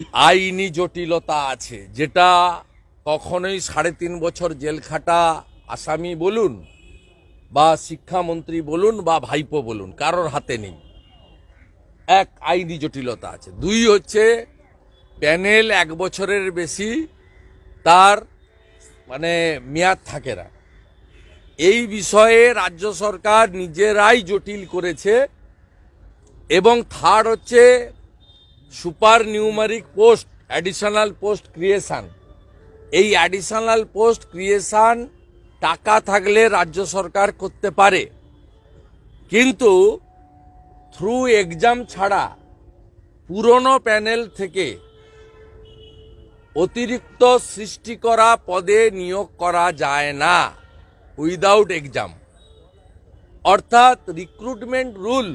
আইনি জটিলতা আছে। যেটা কখনোই সাড়ে তিন বছর জেল খাটা আসামি বলুন বা শিক্ষামন্ত্রী বলুন বা ভাইপো বলুন, কারোর হাতে নেই। এক আইনি জটিলতা আছে। দুই হচ্ছে প্যানেল এক বছরের বেশি, তার মানে মেয়াদ থাকে না। এই বিষয়ে রাজ্য সরকার নিজেরাই জটিল করেছে এবং থার্ড হচ্ছে super numeric post additional post creation. এই অ্যাডিশনাল পোস্ট ক্রিয়েশন টাকা থাকলে রাজ্য সরকার করতে পারে। কিন্তু থ্রু এক্সাম ছাড়া পুরনো প্যানেল থেকে অতিরিক্ত সৃষ্টি করা পদে নিয়োগ করা যায় না উইদাউট এক্সাম অর্থাৎ রিক্রুটমেন্ট রুল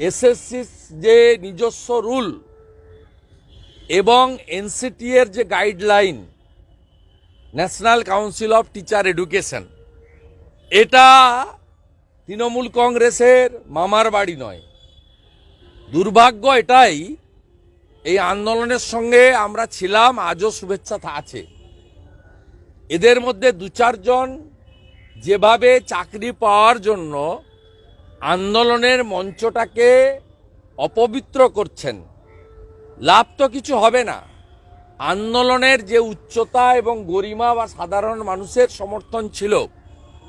এসএসসি যে নিজস্ব রুল এবং এনসিটি এর যে guideline national council of teacher education এটা তৃণমূল কংগ্রেসের মামার বাড়ি নয়। দুর্ভাগ্য এটাই, এই আন্দোলনের সঙ্গে আমরা ছিলাম, আজও শুভেচ্ছা আছে। এদের মধ্যে দু চারজন যেভাবে চাকরি পাওয়ার জন্য আন্দোলনের মঞ্চটাকে অপবিত্র করছেন। লাভ তো কিছু হবে না। আন্দোলনের যে উচ্চতা এবং গরিমা বা সাধারণ মানুষের সমর্থন ছিল,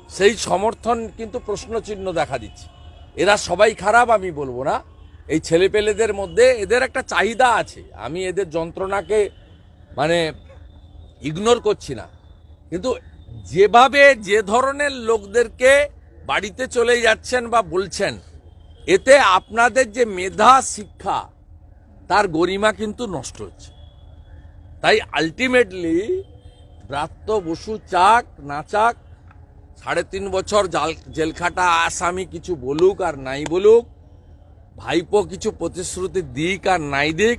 সেই সমর্থন কিন্তু প্রশ্নচিহ্ন দেখা দিচ্ছে। এরা সবাই খারাপ, আমি বলব না। এই ছেলেপেলেদের মধ্যে এদের একটা চাহিদা আছে। আমি এদের যন্ত্রণাকে মানে ইগনোর করছি না। কিন্তু যেভাবে যে ধরনের লোকদেরকে বাড়িতে চলে যাচ্ছেন বা বলছেন এতে আপনাদের যে মেধা শিক্ষা তার গরিমা কিন্তু নষ্ট হচ্ছে। তাই আলটিমেটলি ব্রাত্য বসু চাক না চাক সাড়ে তিন বছর জাল জেলখাটা আসামি কিছু বলুক আর নাই বলুক ভাইপো কিছু প্রতিশ্রুতি দিক আর নাই দিক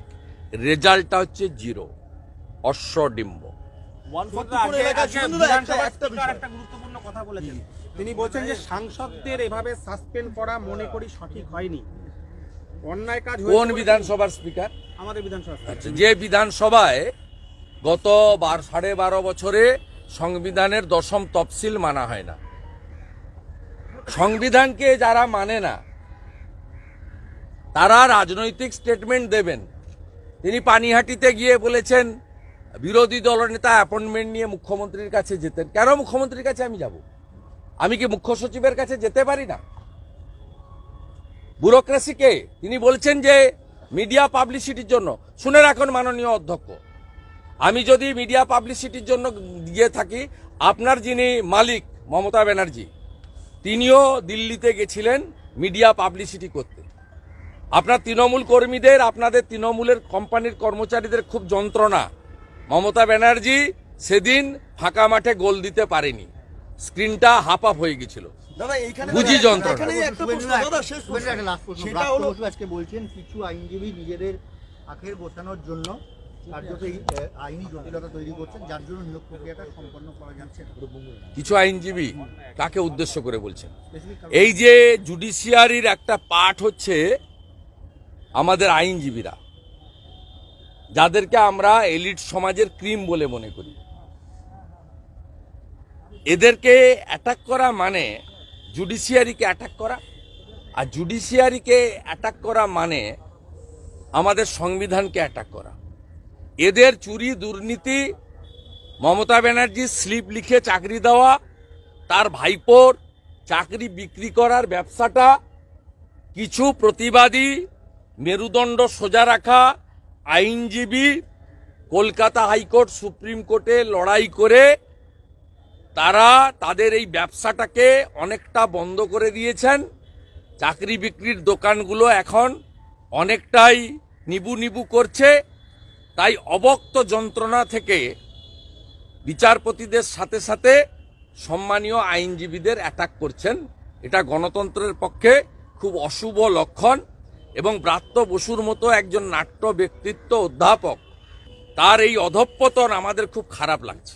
রেজাল্টটা হচ্ছে জিরো অশ্বডিম্ব। একটা গুরুত্বপূর্ণ কথা বলেছেন। তিনি বলছেন যে সাংসদদের এভাবে সাসপেন্ড করা মনে করি সঠিক হয়নি। অন্যায় কাজ কোন বিধানসভার স্পিকার? আমাদের বিধানসভা আচ্ছা যে বিধানসভায় গত বার সাড়ে বারো বছরে সংবিধানের দশম তফসিল মানা হয় না। সংবিধানকে যারা মানে না তারা রাজনৈতিক স্টেটমেন্ট দেবেন। তিনি পানিহাটিতে গিয়ে বলেছেন বিরোধী দলনেতা অ্যাপয়েন্টমেন্ট নিয়ে মুখ্যমন্ত্রীর কাছে যেতেন। কেন মুখ্যমন্ত্রীর কাছে আমি যাব? আমি কি মুখ্য সচিবের কাছে যেতে পারি না? ব্যুরোক্রেসিকে তিনি বলছেন যে, মিডিয়া পাবলিসিটির জন্য, শুনে রাখুন মাননীয় অধ্যক্ষ, আমি যদি মিডিয়া পাবলিসিটির জন্য গিয়ে থাকি, আপনার যিনি মালিক, মমতা ব্যানার্জি, তিনিও দিল্লিতে গেছিলেন মিডিয়া পাবলিসিটি করতে। আপনার তৃণমূল কর্মীদের, আপনাদের তৃণমূলের কোম্পানির কর্মচারীদের খুব যন্ত্রণা। মমতা ব্যানার্জি সেদিন ফাঁকা মাঠে গোল দিতে পারেনি। স্ক্রিনটা হাফ আপ হয়ে গেছিল। বুঝি যন্ত্রণা। সেটা হলো আজকে বলছেন কিছু আইনজীবী নিজেদের আখের বসানোর জন্য কার্যত এই আহ, আইনি জটিলতা তৈরি করছেন যার জন্য নিয়োগ প্রক্রিয়াটা সম্পন্ন করা যাচ্ছে কিছু আইনজীবী কাকে উদ্দেশ্য করে বলছেন। এই যে জুডিশিয়ারির একটা পার্ট হচ্ছে আমাদের আইনজীবীরা যাদেরকে আমরা এলিট সমাজের ক্রিম বলে মনে করি। এদেরকে অ্যাটাক করা মানে জুডিশিয়ারিকে অ্যাটাক করা। আর জুডিশিয়ারিকে অ্যাটাক করা মানে আমাদের সংবিধানকে অ্যাটাক করা। এদের চুরি, দুর্নীতি, মমতা ব্যানার্জির স্লিপ লিখে চাকরি দেওয়া, তার ভাইপোর চাকরি বিক্রি করার ব্যবসাটা, কিছু প্রতিবাদী মেরুদণ্ড সোজা রাখা, আইনজীবী, কলকাতা হাইকোর্ট, সুপ্রিম কোর্টে লড়াই করে তারা তাদের এই ব্যবসাটাকে অনেকটা বন্ধ করে দিয়েছেন। চাকরি বিক্রির দোকানগুলো এখন অনেকটাই নিবু নিবু করছে। তাই অবক্ত যন্ত্রণা থেকে বিচারপতিদের সাথে সাথে সম্মানীয় আইনজীবীদের অ্যাটাক করছেন। এটা গণতন্ত্রের পক্ষে খুব অশুভ লক্ষণ এবং ব্রাত্য বসুর মতো একজন নাট্য ব্যক্তিত্ব অধ্যাপক, তার এই অধঃপতন আমাদের খুব খারাপ লাগছে।